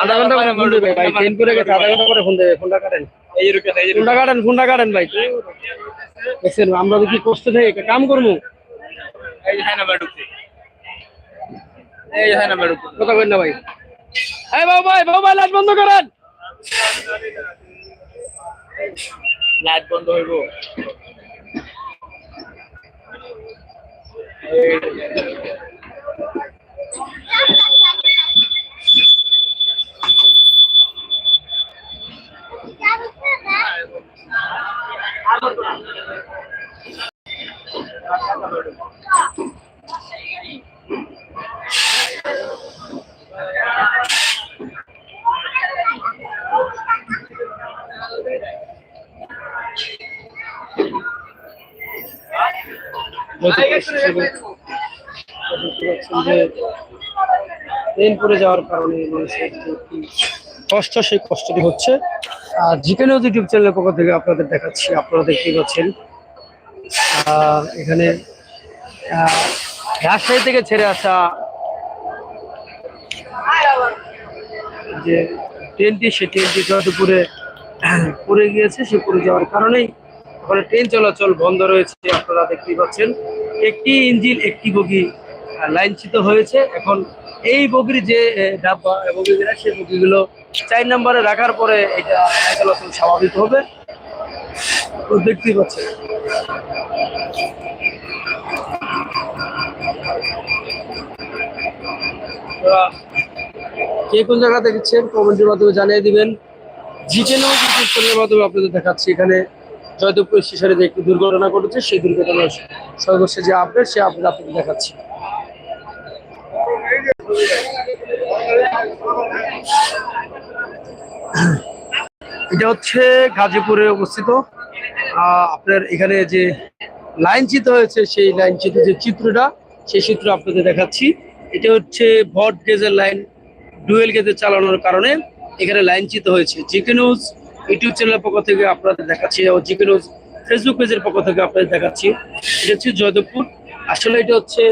আধা ঘণ্টা পরে ফোন দেবে ভাই ট্রেন করে গেছে আধা ঘণ্টা পরে ফোন দেবে ফোনটা কাটেন। এই এই ফোনটা কাটেন ফোনটা কাটেন ভাই। দেখছেন আমরা কি কষ্ট থেকে কাম করব। এই হ্যাঁ নাম্বার ঢুকছে। এই যে হ্যাঁ নাম্বার ঢুকছে। কথা না ভাই। এই বাবু ভাই বাবু ভাই লাইট বন্ধ করেন। লাইট বন্ধ হইব। ট্রেন পড়ে যাওয়ার কারণে মানুষের কষ্ট, সেই কষ্টটি হচ্ছে। আর জিকে নিউজ ইউটিউব চ্যানেলের পক্ষ থেকে আপনাদের দেখাচ্ছি, আপনারা দেখতেই পাচ্ছেন। এখানে রাজশাহী থেকে ছেড়ে আসা যে ট্রেনটি সেই ট্রেনটি যতপুরে পড়ে গিয়েছে সে পড়ে যাওয়ার কারণেই ওখানে ট্রেন চলাচল বন্ধ রয়েছে আপনারা দেখতেই পাচ্ছেন। একটি ইঞ্জিন একটি বগি আহ, লাইনচ্যুত হয়েছে। এখন এই বগির যে ডাব্বা বগিগুলো সেই বগিগুলো চার নম্বরে রাখার পরে এটা চলাচল স্বাভাবিক হবে। দেখতেই পাচ্ছেন। কে কোন জায়গা দেখেছেন? কমেন্টের মাধ্যমে জানিয়ে দিবেন। নিউজ ইউটিউব চ্যানেলের মাধ্যমে আপনাদের দেখাচ্ছি এখানে জয়দেবপুর স্টেশনে যে একটি দুর্ঘটনা ঘটেছে, সেই দুর্ঘটনার সর্বশেষ যে আপডেট সে আপডেট আপনাদের দেখাচ্ছি। এটা হচ্ছে গাজীপুরে অবস্থিত। আপনার এখানে যে লাইনচিত হয়েছে, সেই লাইনচিত যে চিত্রটা সেই চিত্র আপনাদের দেখাচ্ছি। এটা হচ্ছে ভট গেজের লাইন ডুয়েল গেজে চালানোর কারণে এখানে লাইনচিত হয়েছে। জিকে নিউজ, ইউটিউব চ্যানেলের পক্ষ থেকে আপনাদের দেখাচ্ছি ও জিকে নিউজ ফেসবুক পেজের পক্ষ থেকে আপনাদের দেখাচ্ছি। এটা হচ্ছে জয়দেবপুর। আসলে এটা হচ্ছে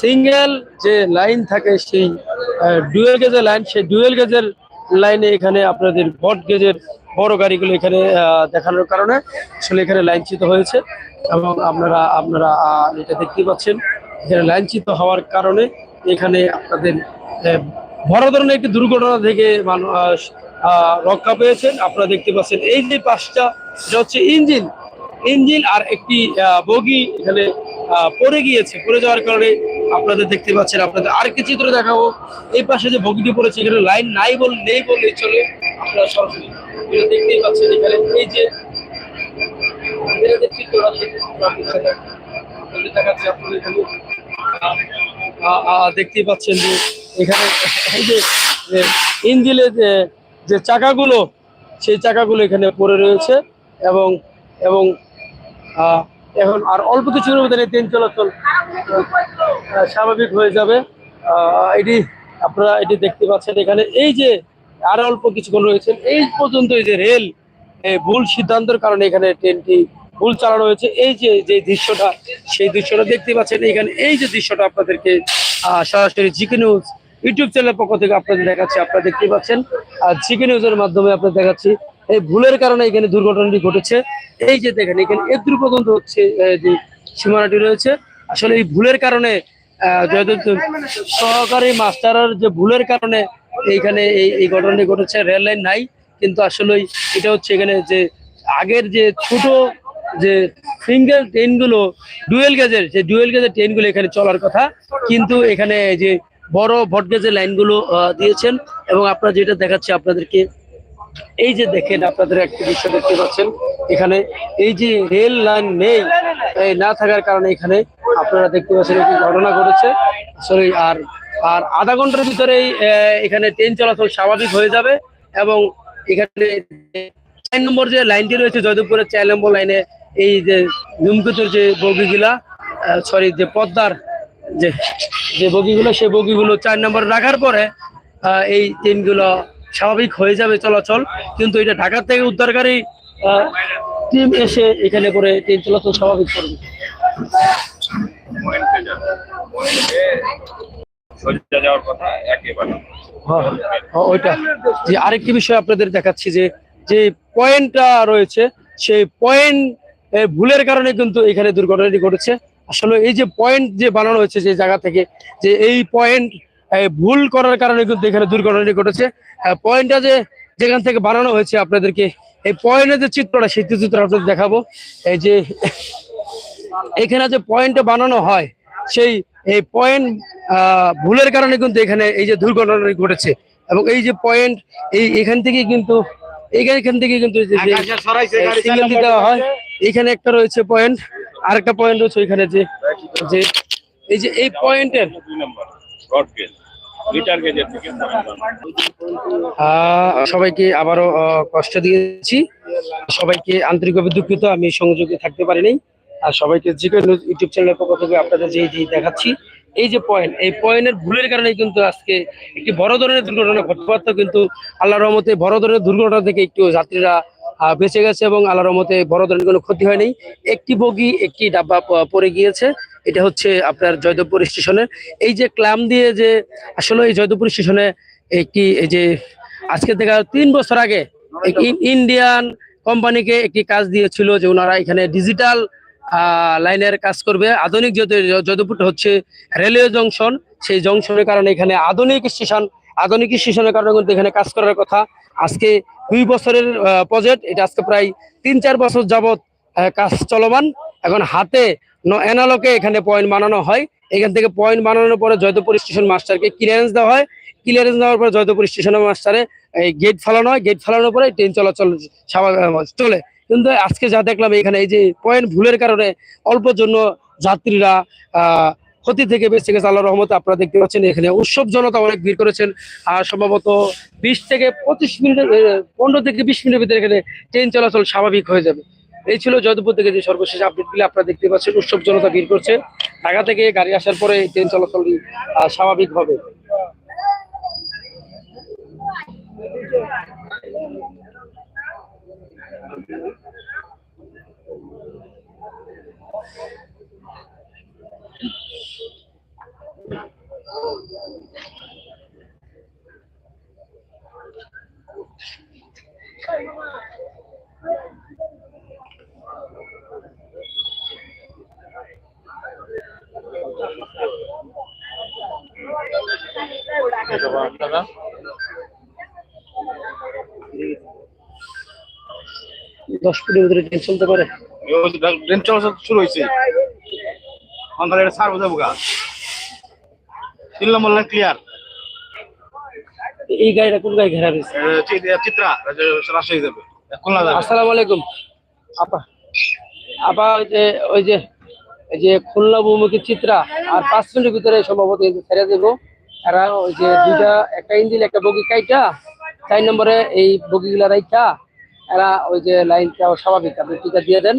সিঙ্গেল যে লাইন থাকে সেই ডুয়েল গেজের লাইন, সেই ডুয়েল গেজের লাইনে এখানে আপনাদের ভট গেজের বড় গাড়িগুলো এখানে দেখানোর কারণে আসলে এখানে লাইনচ্যুত হয়েছে। এবং আপনারা আপনারা এটা দেখতে পাচ্ছেন, এখানে লাইনচ্যুত হওয়ার কারণে এখানে আপনাদের বড় ধরনের একটি দুর্ঘটনা থেকে মানুষ রক্ষা পেয়েছেন। আপনারা দেখতে পাচ্ছেন, এই যে পাশটা, এটা হচ্ছে ইঞ্জিন। ইঞ্জিন আর একটি বগি এখানে পড়ে গিয়েছে। পড়ে যাওয়ার কারণে আপনাদের দেখতে পাচ্ছেন, আপনাদের আর কি চিত্র দেখাবো। এই পাশে যে বগিটি পড়েছে, এখানে লাইন নাই বল, নেই বললেই চলে। আপনারা সরাসরি দেখতেই পাচ্ছেন, এখানে এই যে এদের যে চিত্রটা, সেই চিত্রটা আপনাদের দেখাচ্ছি। আপনাদের দেখাচ্ছি আপনাদের এখানে আহ, আহ, দেখতেই পাচ্ছেন যে এখানে এই যে ইঞ্জিনের যে চাকাগুলো, সেই চাকাগুলো এখানে পড়ে রয়েছে এবং এবং এখন আর অল্প কিছুর মধ্যে ট্রেন চলাচল স্বাভাবিক হয়ে যাবে। এটি আপনারা এটি দেখতে পাচ্ছেন এখানে। এই যে আর অল্প কিছুক্ষণ রয়েছে, এই পর্যন্ত এই যে রেল ভুল সিদ্ধান্তের কারণে এখানে ট্রেনটি ভুল চালানো রয়েছে। এই যে যে দৃশ্যটা, সেই দৃশ্যটা দেখতে পাচ্ছেন। এখানে এই যে দৃশ্যটা আপনাদেরকে সরাসরি জিকে নিউজ ইউটিউব চ্যানেলের পক্ষ থেকে আপনাদের দেখাচ্ছি। আপনারা দেখতে পাচ্ছেন। আর জিকে নিউজের মাধ্যমে আপনাদের দেখাচ্ছি। এই ভুলের কারণে এখানে দুর্ঘটনাটি ঘটেছে। এই যে দেখেন, এখানে এদূর পর্যন্ত হচ্ছে যে সীমানাটি রয়েছে। আসলে এই ভুলের কারণে সহকারী মাস্টারের যে ভুলের কারণে এইখানে এই এই ঘটনাটি ঘটেছে। রেল লাইন নাই, কিন্তু আসলে এটা হচ্ছে এখানে যে আগের যে ছোট যে সিঙ্গেল ট্রেনগুলো ডুয়েল গেজের যে ডুয়েল গেজের ট্রেনগুলো এখানে চলার কথা, কিন্তু এখানে যে বড় ভট গেজের লাইনগুলো দিয়েছেন এবং আপনারা যেটা দেখাচ্ছি আপনাদেরকে, এই যে দেখেন আপনাদের একটা দৃশ্য দেখতে পাচ্ছেন। এখানে এই যে রেল লাইন নেই না থাকার কারণে এখানে আপনারা দেখতে পাচ্ছেন একটি ঘটনা ঘটেছে। সরি আর আর আধা ঘণ্টার ভিতরেই এখানে ট্রেন চলাচল স্বাভাবিক হয়ে যাবে এবং এখানে চার নম্বর যে লাইনটি রয়েছে, জয়দেবপুরের চার নম্বর লাইনে এই যে ধুমকুতুর যে বগিগুলা সরি যে পদ্মার যে যে বগিগুলো সেই বগিগুলো চার নম্বর রাখার পরে এই ট্রেনগুলো স্বাভাবিক হয়ে যাবে চলাচল। কিন্তু এটা ঢাকা থেকে উদ্ধারকারী টিম এসে এখানে করে ট্রেন চলাচল স্বাভাবিক করবে। হ্যাঁ, হ্যাঁ, ওইটা। যে আরেকটি বিষয় আপনাদের দেখাচ্ছি যে যে পয়েন্টটা রয়েছে সেই পয়েন্ট ভুলের কারণে কিন্তু এখানে দুর্ঘটনাটি ঘটেছে। আসলে এই যে পয়েন্ট যে বানানো হয়েছে যে জায়গা থেকে যে এই পয়েন্ট ভুল করার কারণে কিন্তু এখানে দুর্ঘটনাটি ঘটেছে। পয়েন্টটা যে যেখান থেকে বানানো হয়েছে আপনাদেরকে এই পয়েন্টের যে চিত্রটা সেই চিত্র আপনাদের দেখাবো। এই যে এখানে যে পয়েন্টটা বানানো হয় সেই এই পয়েন্ট ভুলের কারণে কিন্তু এখানে এই যে দুর্ঘটনাটি ঘটেছে। এবং এই যে পয়েন্ট এই এখান থেকে কিন্তু এখান থেকে কিন্তু দেওয়া হয়। এখানে একটা রয়েছে পয়েন্ট আরেকটা পয়েন্ট রয়েছে ওইখানে যে যে এই যে এই পয়েন্টের সবাইকে আবারও কষ্ট দিয়েছি। সবাইকে আন্তরিকভাবে দুঃখিত আমি সংযোগে থাকতে পারিনি। আর সবাইকে যে কোনো ইউটিউব চ্যানেলের পক্ষ থেকে আপনাদের যে যে দেখাচ্ছি এই যে পয়েন্ট এই পয়েন্টের ভুলের কারণে কিন্তু আজকে একটি বড় ধরনের দুর্ঘটনা ঘটতে পারতো কিন্তু আল্লাহ রহমতে বড় ধরনের দুর্ঘটনা থেকে একটু যাত্রীরা বেঁচে গেছে এবং আল্লাহ রহমতে বড় ধরনের কোনো ক্ষতি হয়নি। একটি বগি একটি ডাব্বা পড়ে গিয়েছে। এটা হচ্ছে আপনার জয়দেবপুর স্টেশনের। এই যে ক্লাম দিয়ে যে আসলে এই জয়দেবপুর স্টেশনে একটি এই যে আজকে থেকে তিন বছর আগে ইন্ডিয়ান কোম্পানিকে একটি কাজ দিয়েছিল যে ওনারা এখানে ডিজিটাল লাইনের কাজ করবে। আধুনিক যদুপুরটা হচ্ছে রেলওয়ে জংশন সেই জংশনের কারণে এখানে আধুনিক স্টেশন আধুনিক স্টেশনের কারণে কিন্তু এখানে কাজ করার কথা। আজকে দুই বছরের প্রজেক্ট এটা আজকে প্রায় তিন চার বছর আহ, কাজ চলমান। এখন হাতে এনালকে এখানে পয়েন্ট বানানো হয়। এখান থেকে পয়েন্ট বানানোর পরে জয়দেবপুর স্টেশন মাস্টারকে ক্লিয়ারেন্স দেওয়া হয়। ক্লিয়ারেন্স দেওয়ার পরে জয়দেবপুর স্টেশনের মাস্টারে এই গেট ফেলানো হয়। গেট ফেলানোর পরে ট্রেন চলাচল চলে। কিন্তু আজকে যা দেখলাম এখানে এই যে পয়েন্ট ভুলের কারণে অল্প জন্য যাত্রীরা ক্ষতি থেকে বেঁচে গেছে আল্লাহ রহমতে আপনারা দেখতে পাচ্ছেন, এখানে উৎসব জনতা অনেক ভিড় করেছেন। আর সম্ভবত বিশ থেকে পঁচিশ মিনিট পনেরো থেকে বিশ মিনিটের ভিতরে এখানে ট্রেন চলাচল স্বাভাবিক হয়ে যাবে। এই ছিল যদুপুর থেকে যে সর্বশেষ আপডেটগুলি আপনারা দেখতে পাচ্ছেন, উৎসব জনতা ভিড় করছে। ঢাকা থেকে গাড়ি আসার পরে ট্রেন চলাচল স্বাভাবিক হবে। দশ মিনিটের ভিতরে ট্রেন চলতে পারে? ট্রেন চলাচল শুরু হয়েছে। এটা গা। তিন নম্বর লাইন ক্লিয়ার এই গাড়িটা কোন গাড়ি ঘেরা রয়েছে? চিত্রা রাজশাহী যাবে। খুলনা যাবে। আসসালামু আলাইকুম। আপা আপা ওই যে ওই যে এই যে খুলনা ভূমুখী চিত্রা। আর পাঁচ মিনিটের ভিতরে সম্ভবত ছেড়ে দেবো। এরা ওই যে দুইটা, একটা ইঞ্জিন, একটা বগি কাইটা, চার নম্বরে এই বগিগুলা রাইটা এরা ওই যে লাইনটা স্বাভাবিক, আপনি টিকা দিয়ে দেন।